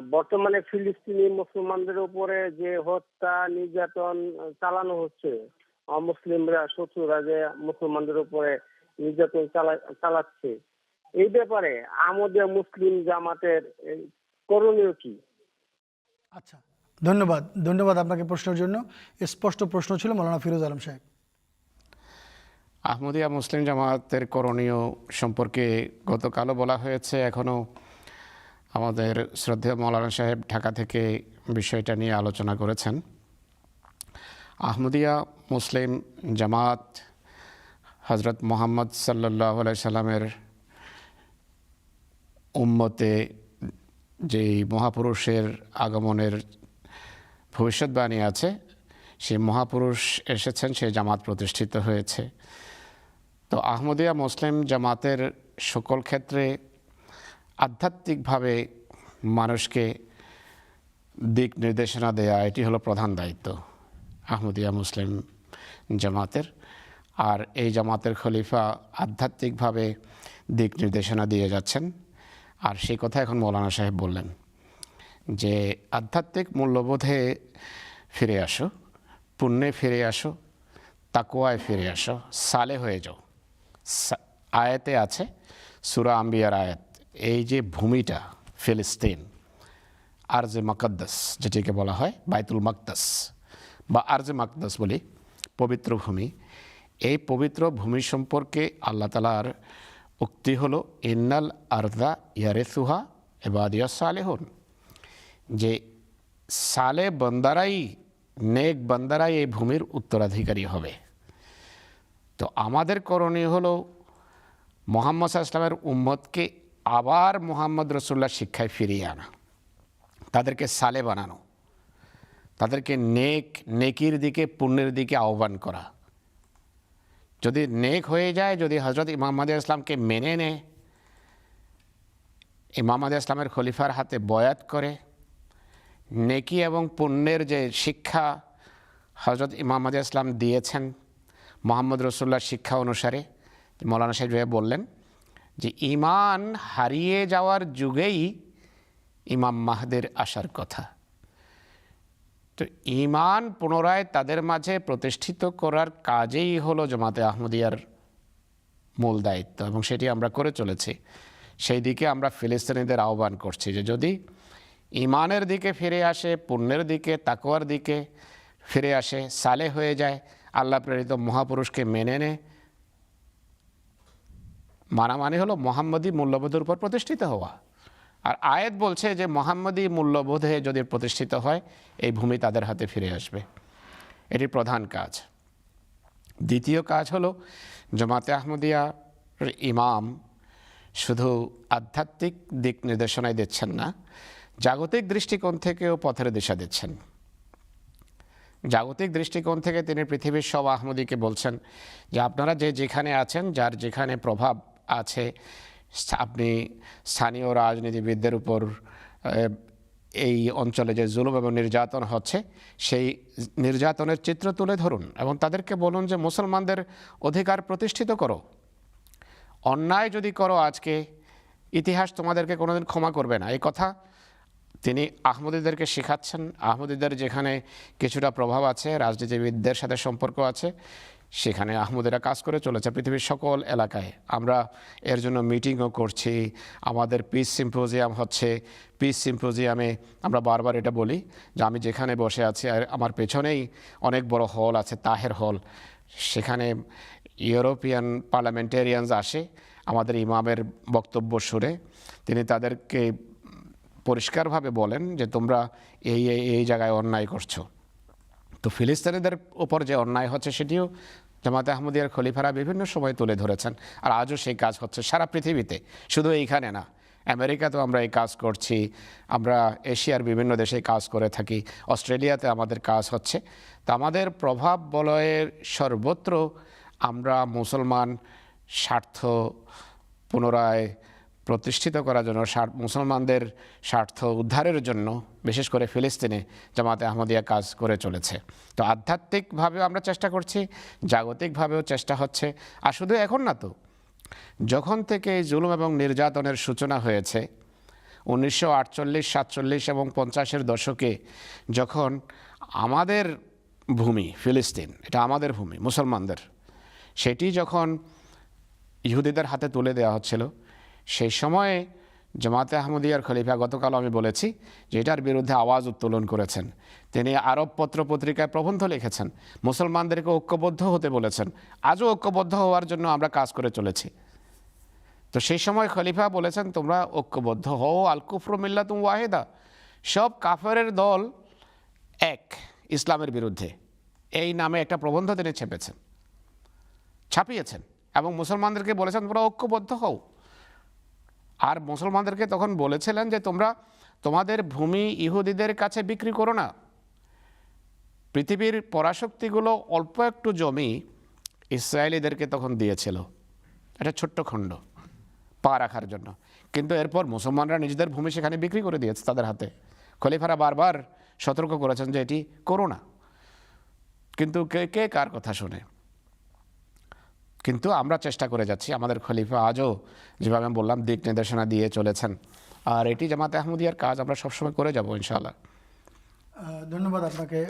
বর্তমানে ফিলিস্তিনি মুসলমানদের উপরে যে হত্যা নির্যাতন চালানো হচ্ছে অমুসলিমরা শত্রুরা যে মুসলমানদের উপরে নির্যাতন চালা- চালাচ্ছে এই ব্যাপারে আমাদের মুসলিম জামাতের করণীয় কি? আচ্ছা ধন্যবাদ ধন্যবাদ আপনাকে প্রশ্নের জন্য। স্পষ্ট প্রশ্ন ছিল মৌলানা ফিরোজ আলম সাহেব। আহমদিয়া মুসলিম জামাতের করণীয় সম্পর্কে গতকালও বলা হয়েছে এখনও আমাদের শ্রদ্ধেয় মৌলানা সাহেব ঢাকা থেকে বিষয়টা নিয়ে আলোচনা করেছেন। আহমদিয়া মুসলিম জামাত হজরত মোহাম্মদ সাল্লাহ সাল্লামের উম্মতে যেই মহাপুরুষের আগমনের ভবিষ্যৎবাণী আছে, সেই মহাপুরুষ এসেছেন, সেই জামাত প্রতিষ্ঠিত হয়েছে। তো আহমদিয়া মুসলিম জামাতের সকল ক্ষেত্রে আধ্যাত্মিকভাবে মানুষকে দিক নির্দেশনা দেয়া, এটি হলো প্রধান দায়িত্ব আহমদিয়া মুসলিম জামাতের। আর এই জামাতের খলিফা আধ্যাত্মিকভাবে দিক নির্দেশনা দিয়ে যাচ্ছেন। আর সেই কথা এখন মৌলানা সাহেব বললেন যে, আধ্যাত্মিক মূল্যবোধে ফিরে আসো, পুণ্যে ফিরে আসো তাকুয়ায় ফিরে আসো, সালে হয়ে যাও। আয়াতে আছে, সুরা আম্বিয়ার আয়াত। এই যে ভূমিটা, ফিলিস্তিন, আরজে মাকদ্দাস, যেটিকে বলা হয় বাইতুল মাকদাস বা আরজে মাকদাস বলি, পবিত্র ভূমি। এই পবিত্র ভূমি সম্পর্কে আল্লাহ তালার উক্তি হলো, ইন্নাল আরদা ইয়ারেসুহা এবাদিয়া সালেহন যে সালে বন্দারাই, নেক বন্দারাই এই ভূমির উত্তরাধিকারী হবে। তো আমাদের করণীয় হলো, মোহাম্মদ ইসলামের উম্মতকে আবার মোহাম্মদ রসুল্লাহ শিক্ষায় ফিরিয়ে আনা। তাদেরকে সালে বানানো। তাদেরকে নেক, নেকির দিকে, পুণ্যের দিকে আহ্বান করা। যদি নেক হয়ে যায়, যদি হজরত ইমাম্মদ ইসলামকে মেনে নেয় ইমাম্মদ ইসলামের খলিফার হাতে বয়াত করে, নেকি এবং পুণ্যের যে শিক্ষা হজরত ইমাম্মদ ইসলাম দিয়েছেন, মোহাম্মদ রসুল্লাহর শিক্ষা অনুসারে, মৌলানা সাহেব বললেন যে ইমান হারিয়ে যাওয়ার যুগেই ইমাম মাহদের আসার কথা। তো ইমান পুনরায় তাদের মাঝে প্রতিষ্ঠিত করার কাজেই হলো জামাতে আহমদিয়ার মূল দায়িত্ব এবং সেটি আমরা করে চলেছি। সেই দিকে আমরা ফিলিস্তিনিদের আহ্বান করছি যে যদি ইমানের দিকে ফিরে আসে, পুণ্যের দিকে তাকোয়ার দিকে ফিরে আসে, সালে হয়ে যায়, আল্লাহ প্রেরিত মহাপুরুষকে মেনে নেয় মানা মানে হলো মোহাম্মদী মূল্যবোধের উপর প্রতিষ্ঠিত হওয়া। আর আয়াত বলছে যে মোহাম্মদী মূল্যবোধে যদি প্রতিষ্ঠিত হয়, এই ভূমি তাদের হাতে ফিরে আসবে। এটি প্রধান কাজ। দ্বিতীয় কাজ হলো জমাতে আহমদিয়ার ইমাম শুধু আধ্যাত্মিক দিক নির্দেশনায় দিচ্ছেন না, জাগতিক দৃষ্টিকোণ থেকেও পথের দিশা দিচ্ছেন। জাগতিক দৃষ্টিকোণ থেকে তিনি পৃথিবীর সব আহমদীকে বলছেন যে আপনারা যে যেখানে আছেন, যার যেখানে প্রভাব আছে। আপনি স্থানীয় রাজনীতিবিদদের উপর এই অঞ্চলে যে জুলুম এবং নির্যাতন হচ্ছে, সেই নির্যাতনের চিত্র তুলে ধরুন এবং তাদেরকে বলুন যে মুসলমানদের অধিকার প্রতিষ্ঠিত করো। অন্যায় যদি করো আজকে, ইতিহাস তোমাদেরকে কোনোদিন ক্ষমা করবে না। এই কথা তিনি আহমদীদেরকে শেখাচ্ছেন। আহমদীদের যেখানে কিছুটা প্রভাব আছে, রাজনীতিবিদদের সাথে সম্পর্ক আছে। সেখানে আহমদেরা কাজ করে চলেছে পৃথিবীর সকল এলাকায়। আমরা এর জন্য মিটিংও করছি। আমাদের পিস সিম্পোজিয়াম হচ্ছে। পিস সিম্পোজিয়ামে আমরা বারবার এটা বলি যে আমি যেখানে বসে আছি আর আমার পেছনেই অনেক বড় হল আছে, তাহের হল সেখানে ইউরোপিয়ান পার্লামেন্টেরিয়ানস আসে, আমাদের ইমামের বক্তব্য শুনে। তিনি তাদেরকে পরিষ্কারভাবে বলেন যে তোমরা এই এই জায়গায় অন্যায় করছ। তো ফিলিস্তিনিদের ওপর যে অন্যায় হচ্ছে সেটিও জামাতে আহমদিয়ার খলিফারা বিভিন্ন সময় তুলে ধরেছেন। আর আজও সেই কাজ হচ্ছে সারা পৃথিবীতে। শুধু এইখানে না, আমেরিকাতেও আমরা এই কাজ করছি, আমরা এশিয়ার বিভিন্ন দেশে কাজ করে থাকি, অস্ট্রেলিয়াতে আমাদের কাজ হচ্ছে। তো আমাদের প্রভাব বলয়ের সর্বত্র আমরা মুসলমান স্বার্থ পুনরায় প্রতিষ্ঠিত করার জন্য মুসলমানদের স্বার্থ উদ্ধারের জন্য, বিশেষ করে ফিলিস্তিনে জামাতে আহমদিয়া কাজ করে চলেছে। তো আধ্যাত্মিকভাবেও আমরা চেষ্টা করছি, জাগতিকভাবেও চেষ্টা হচ্ছে। আর শুধু এখন না তো, যখন থেকে এই জুলুম এবং নির্যাতনের সূচনা হয়েছে, উনিশশো আটচল্লিশ, সাতচল্লিশ এবং পঞ্চাশের দশকে যখন আমাদের ভূমি, ফিলিস্তিন, এটা আমাদের ভূমি, মুসলমানদের, সেটি যখন ইহুদিদের হাতে তুলে দেওয়া হচ্ছিল সেই সময়ে জামাতে আহমদিয়ার খলিফা গতকাল আমি বলেছি যে এটার বিরুদ্ধে আওয়াজ উত্তোলন করেছেন। তিনি আরব পত্র পত্রিকায় প্রবন্ধ লিখেছেন, মুসলমানদেরকে ঐক্যবদ্ধ হতে বলেছেন। আজও ঐক্যবদ্ধ হওয়ার জন্য আমরা কাজ করে চলেছি। তো সেই সময় খলিফা বলেছেন, তোমরা ঐক্যবদ্ধ হও, আল কুফর মিল্লাতুম ওয়াহেদা। সব কাফেরের দল এক ইসলামের বিরুদ্ধে। এই নামে একটা প্রবন্ধ তিনি ছেপেছেন, ছাপিয়েছেন এবং মুসলমানদেরকে বলেছেন, তোমরা ঐক্যবদ্ধ হও। আর মুসলমানদেরকে তখন বলেছিলেন যে তোমরা তোমাদের ভূমি ইহুদিদের কাছে বিক্রি করো না। পৃথিবীর পরাশক্তিগুলো অল্প একটু জমি ইসরায়েলিদেরকে তখন দিয়েছিল। একটা ছোট্ট খণ্ড, পা রাখার জন্য। কিন্তু এরপর মুসলমানরা নিজেদের ভূমি সেখানে বিক্রি করে দিয়েছে তাদের হাতে। খলিফারা বারবার সতর্ক করেছেন যে এটি করো না। কিন্তু কে কে কার কথা শুনে? কিন্তু আমরা চেষ্টা করে যাচ্ছি, আমাদের খলিফা আজও যেভাবে আমি বললাম দিক নির্দেশনা দিয়ে চলেছেন। আর এটি জামাতে আহমদিয়ার কাজ আমরা সবসময় করে যাব ইনশাআল্লাহ। ধন্যবাদ আপনাকে।